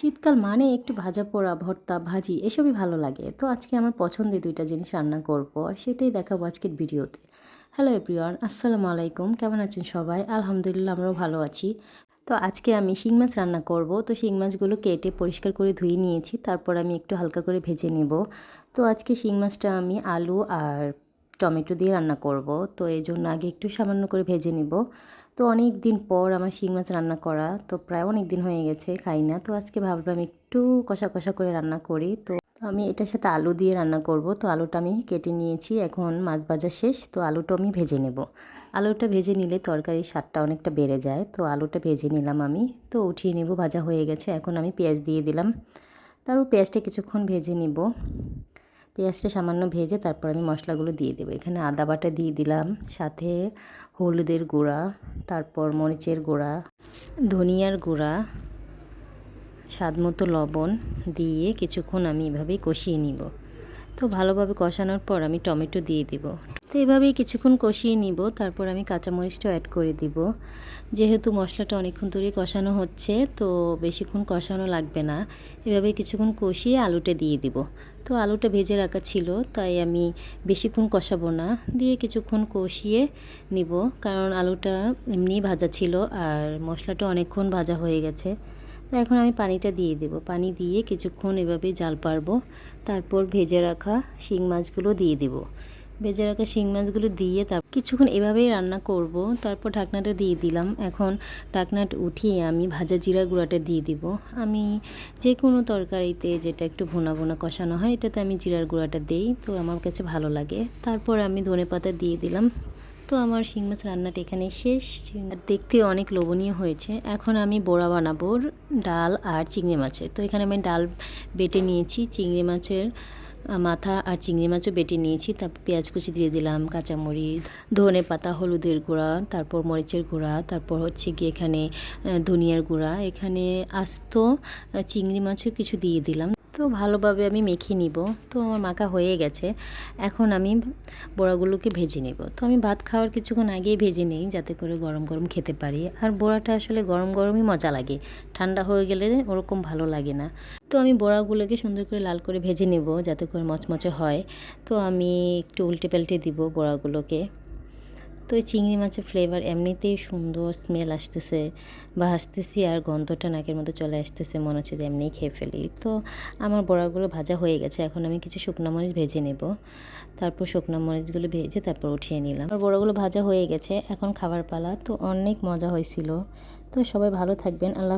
শীতকাল মানে একটু ভাজা পোড়া, ভর্তা, ভাজি, এসবই ভালো লাগে। তো আজকে আমার পছন্দের দুইটা জিনিস রান্না করব আর সেটাই দেখাবো আজকের ভিডিওতে। হ্যালো এভরিওয়ান আসসালামু আলাইকুম। কেমন আছেন সবাই? আলহামদুলিল্লাহ, আমরাও ভালো আছি। তো আজকে আমি শিং মাছ রান্না করব। তো শিং মাছগুলো কেটে পরিষ্কার করে ধুয়ে নিয়েছি। তারপর আমি একটু হালকা করে ভেজে নেব। তো আজকে শিং মাছটা আমি আলু আর টমেটো দিয়ে রান্না করব। তো এই জন্য আগে একটু সামান্য করে ভেজে নিব। তো অনেক দিন পর আমার শিং মাছ রান্না করা, তো প্রায় অনেক দিন হয়ে গেছে, খাই না। তো আজকে ভাবলাম একটু কষা কষা করে রান্না করি। তো আমি এটার সাথে আলু দিয়ে রান্না করব। তো আলুটা আমি কেটে নিয়েছি, এখন মাছ ভাজা শেষ। তো আলুটা আমি ভেজে নেব। আলুটা ভেজে নিলে তরকারির স্বাদটা অনেকটা বেড়ে যায়। তো আলুটা ভেজে নিলাম আমি। তো উঠিয়ে নেব, ভাজা হয়ে গেছে। এখন আমি পেঁয়াজ দিয়ে দিলাম। তারপর পেঁয়াজটা কিছুক্ষণ ভেজে নিব। পেঁয়াজটা সামান্য ভেজে তারপর আমি মশলাগুলো দিয়ে দেবো। এখানে আদা বাটা দিয়ে দিলাম, সাথে হলুদের গুঁড়া, তারপর মরিচের গুঁড়া, ধনিয়ার গুঁড়া স্বাদ মতো লবণ দিয়ে কিছুক্ষণ আমি এভাবেই কষিয়ে নিব। তো ভালোভাবে কষানোর পর আমি টমেটো দিয়ে দিব। তো এভাবেই কিছুক্ষণ কষিয়ে নিব, তারপর আমি কাঁচামরিচটা অ্যাড করে দিব। যেহেতু মশলাটা অনেকক্ষণ ধরে কষানো হচ্ছে, তো বেশিক্ষণ কষানো লাগবে না। এভাবে কিছুক্ষণ কষিয়ে আলুটা দিয়ে দিব। তো আলুটা ভেজে রাখা ছিল, তাই আমি বেশিক্ষণ কষাবো না। দিয়ে কিছুক্ষণ কষিয়ে নিব, কারণ আলুটা এমনি ভাজা ছিল আর মশলাটা অনেকক্ষণ ভাজা হয়ে গেছে। তো এখন আমি পানিটা দিয়ে দেব। পানি দিয়ে কিছুক্ষণ এভাবে জাল পারব তারপর ভেজে রাখা শিং মাছগুলো দিয়ে দেব। ভেজে রাখা শিং মাছগুলো দিয়ে তার কিছুক্ষণ এভাবেই রান্না করব। তারপর ঢাকনাটা দিয়ে দিলাম। এখন ঢাকনাটা উঠিয়ে আমি ভাজা জিরার গুঁড়াটা দিয়ে দিব। আমি যে কোনো তরকারিতে যেটা একটু ভুনা ভুনা কষানো হয়, এটাতে আমি জিরার গুঁড়াটা দিই। তো আমার কাছে ভালো লাগে। তারপর আমি ধনে পাতা দিয়ে দিলাম। তো আমার শিং মাছ রান্নাটা এখানে শেষ। দেখতে অনেক লোভনীয় হয়েছে। এখন আমি বড়া বানাবো ডাল আর চিংড়ি মাছের তো এখানে আমি ডাল বেটে নিয়েছি, চিংড়ি মাছের মাথা আর চিংড়ি মাছও বেটে নিয়েছি। তারপর পেঁয়াজ কুচি দিয়ে দিলাম, কাঁচামরিচ, ধনে পাতা, হলুদের গুঁড়া, তারপর মরিচের গুঁড়া, তারপর হচ্ছে গিয়ে এখানে ধনিয়ার গুঁড়া। এখানে আস্ত চিংড়ি মাছও কিছু দিয়ে দিলাম। তো ভালোভাবে আমি মেখে নিব। তো আমার মাখা হয়ে গেছে। এখন আমি বড়াগুলোকে ভেজে নেব। তো আমি ভাত খাওয়ার কিছুক্ষণ আগেই ভেজে নিই যাতে করে গরম গরম খেতে পারি। আর বড়াটা আসলে গরম গরমই মজা লাগে। ঠান্ডা হয়ে গেলে ওরকম ভালো লাগে না। তো আমি বড়াগুলোকে সুন্দর করে লাল করে ভেজে নেব যাতে করে মচমচে হয়। তো আমি একটু উল্টে পাল্টে দিব বড়াগুলোকে। তো এই চিংড়ি মাছের ফ্লেভার এমনিতেই সুন্দর স্মেল আসতেছে, বা হাসতেছি আর গন্ধটা নাকের মতো চলে আসতেছে, মনে হচ্ছে যে এমনিই খেয়ে ফেলি। তো আমার বড়াগুলো ভাজা হয়ে গেছে, এখন আমি কিছু শুকনো মরিচ ভেজে নেব। তারপর শুকনো মরিচগুলো ভেজে তারপর উঠিয়ে নিলাম। আর বড়াগুলো ভাজা হয়ে গেছে, এখন খাবার পালা, তো অনেক মজা হয়েছিল। তো সবাই ভালো থাকবেন, আল্লাহ